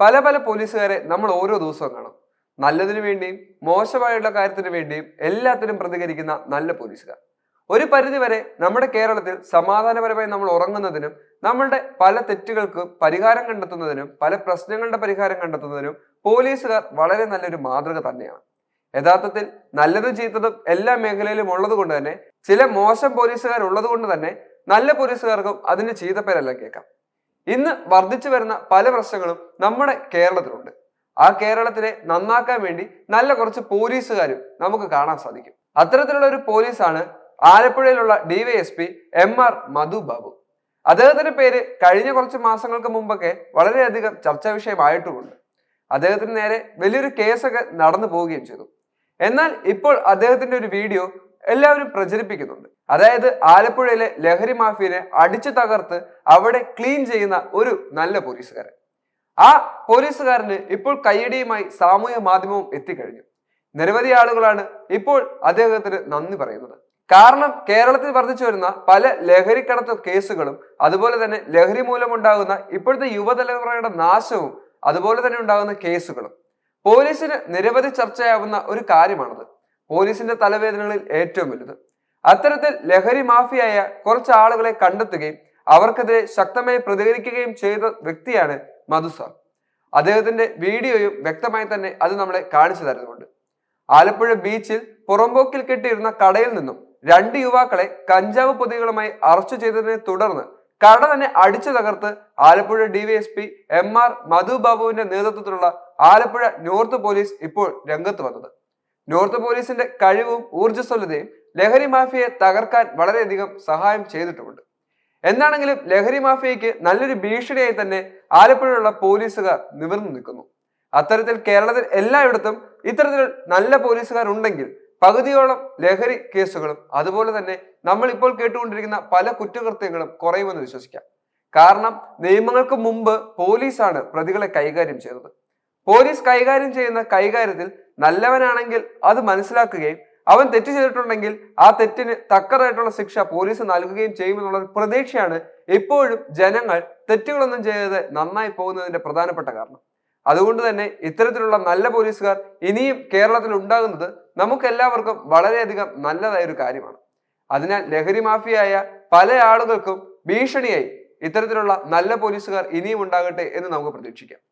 പല പല പോലീസുകാരെ നമ്മൾ ഓരോ ദിവസവും കാണും. നല്ലതിനു വേണ്ടിയും മോശമായുള്ള കാര്യത്തിനു വേണ്ടിയും എല്ലാത്തിനും പ്രതികരിക്കുന്ന നല്ല പോലീസുകാർ. ഒരു പരിധിവരെ നമ്മുടെ കേരളത്തിൽ സമാധാനപരമായി നമ്മൾ ഉറങ്ങുന്നതിനും നമ്മളുടെ പല തെറ്റുകൾക്ക് പരിഹാരം കണ്ടെത്തുന്നതിനും പല പ്രശ്നങ്ങളുടെ പരിഹാരം കണ്ടെത്തുന്നതിനും പോലീസുകാർ വളരെ നല്ലൊരു മാതൃക തന്നെയാണ്. യഥാർത്ഥത്തിൽ നല്ലതും ചീത്തതും എല്ലാ മേഖലയിലും ഉള്ളത് കൊണ്ട് തന്നെ ചില മോശം പോലീസുകാർ ഉള്ളത് കൊണ്ട് തന്നെ നല്ല പോലീസുകാർക്കും അതിന് ചീത്തപ്പേരെല്ലാം കേൾക്കാം. ഇന്ന് വർദ്ധിച്ചു വരുന്ന പല പ്രശ്നങ്ങളും നമ്മുടെ കേരളത്തിലുണ്ട്. ആ കേരളത്തിനെ നന്നാക്കാൻ വേണ്ടി നല്ല കുറച്ച് പോലീസുകാരും നമുക്ക് കാണാൻ സാധിക്കും. അത്തരത്തിലുള്ള ഒരു പോലീസാണ് ആലപ്പുഴയിലുള്ള DYSP M R Madhu Babu. അദ്ദേഹത്തിന്റെ പേര് കഴിഞ്ഞ കുറച്ച് മാസങ്ങൾക്ക് മുമ്പൊക്കെ വളരെയധികം ചർച്ചാ വിഷയമായിട്ടുമുണ്ട്. അദ്ദേഹത്തിന് നേരെ വലിയൊരു കേസൊക്കെ നടന്നു പോവുകയും ചെയ്തു. എന്നാൽ ഇപ്പോൾ അദ്ദേഹത്തിന്റെ ഒരു വീഡിയോ എല്ലാവരും പ്രചരിപ്പിക്കുന്നുണ്ട്. അതായത് ആലപ്പുഴയിലെ ലഹരി മാഫിയനെ അടിച്ചു തകർത്ത് അവിടെ ക്ലീൻ ചെയ്യുന്ന ഒരു നല്ല പോലീസുകാരൻ. ആ പോലീസുകാരന് ഇപ്പോൾ കയ്യടിയുമായി സാമൂഹ്യ മാധ്യമവും എത്തിക്കഴിഞ്ഞു. നിരവധി ആളുകളാണ് ഇപ്പോൾ അദ്ദേഹത്തിന് നന്ദി പറയുന്നത്. കാരണം കേരളത്തിൽ വർദ്ധിച്ചു വരുന്ന പല ലഹരിക്കടത്ത് കേസുകളും അതുപോലെ തന്നെ ലഹരി മൂലമുണ്ടാകുന്ന ഇപ്പോഴത്തെ യുവതലമുറയുടെ നാശവും അതുപോലെ തന്നെ ഉണ്ടാകുന്ന കേസുകളും പോലീസിന് നിരവധി ചർച്ചയാവുന്ന ഒരു കാര്യമാണത്. പോലീസിന്റെ തലവേദനകളിൽ ഏറ്റവും വലുത്. അത്തരത്തിൽ ലഹരി മാഫിയായ കുറച്ച് ആളുകളെ കണ്ടെത്തുകയും അവർക്കെതിരെ ശക്തമായി പ്രതികരിക്കുകയും ചെയ്ത വ്യക്തിയാണ് മധുസാർ അദ്ദേഹത്തിന്റെ വീഡിയോയും വ്യക്തമായി തന്നെ അത് നമ്മളെ കാണിച്ചു തരുന്നുണ്ട്. ആലപ്പുഴ ബീച്ചിൽ പുറമ്പോക്കിൽ കെട്ടിയിരുന്ന കടയിൽ നിന്നും രണ്ട് യുവാക്കളെ കഞ്ചാവ് പൊതികളുമായി അറസ്റ്റ് ചെയ്തതിനെ തുടർന്ന് കട തന്നെ അടിച്ചു തകർത്ത് Alappuzha DYSP M R Madhu ബാബുവിന്റെ നേതൃത്വത്തിലുള്ള ആലപ്പുഴ നോർത്ത് പോലീസ് ഇപ്പോൾ രംഗത്ത് വന്നത്. നോർത്ത് പോലീസിന്റെ കഴിവും ഊർജസ്വലതയും ലഹരി മാഫിയയെ തകർക്കാൻ വളരെയധികം സഹായം ചെയ്തിട്ടുമുണ്ട് എന്താണെങ്കിലും ലഹരി മാഫിയയ്ക്ക് നല്ലൊരു ഭീഷണിയായി തന്നെ ആലപ്പുഴയുള്ള പോലീസുകാർ നിവർന്നു നിൽക്കുന്നു. അത്തരത്തിൽ കേരളത്തിൽ എല്ലായിടത്തും ഇത്തരത്തിൽ നല്ല പോലീസുകാർ ഉണ്ടെങ്കിൽ പകുതിയോളം ലഹരി കേസുകളും അതുപോലെ തന്നെ നമ്മൾ ഇപ്പോൾ കേട്ടുകൊണ്ടിരിക്കുന്ന പല കുറ്റകൃത്യങ്ങളും കുറയുമെന്ന് വിശ്വസിക്കാം. കാരണം നിയമങ്ങൾക്ക് മുമ്പ് പോലീസാണ് പ്രതികളെ കൈകാര്യം ചെയ്തത്. പോലീസ് കൈകാര്യം ചെയ്യുന്ന കൈകാര്യത്തിൽ നല്ലവനാണെങ്കിൽ അത് മനസ്സിലാക്കുകയും അവൻ തെറ്റ് ചെയ്തിട്ടുണ്ടെങ്കിൽ ആ തെറ്റിന് തക്കതായിട്ടുള്ള ശിക്ഷ പോലീസ് നൽകുകയും ചെയ്യുമെന്നുള്ള ഒരു പ്രതീക്ഷയാണ് ഇപ്പോഴും ജനങ്ങൾ തെറ്റുകളൊന്നും ചെയ്യാതെ നന്നായി പോകുന്നതിന്റെ പ്രധാനപ്പെട്ട കാരണം. അതുകൊണ്ട് തന്നെ ഇത്തരത്തിലുള്ള നല്ല പോലീസുകാർ ഇനിയും കേരളത്തിൽ ഉണ്ടാകുന്നത് നമുക്ക് എല്ലാവർക്കും വളരെയധികം നല്ലതായ ഒരു കാര്യമാണ്. അതിനാൽ ലഹരി മാഫിയായ പല ആളുകൾക്കും ഭീഷണിയായി ഇത്തരത്തിലുള്ള നല്ല പോലീസുകാർ ഇനിയും ഉണ്ടാകട്ടെ എന്ന് നമുക്ക് പ്രതീക്ഷിക്കാം.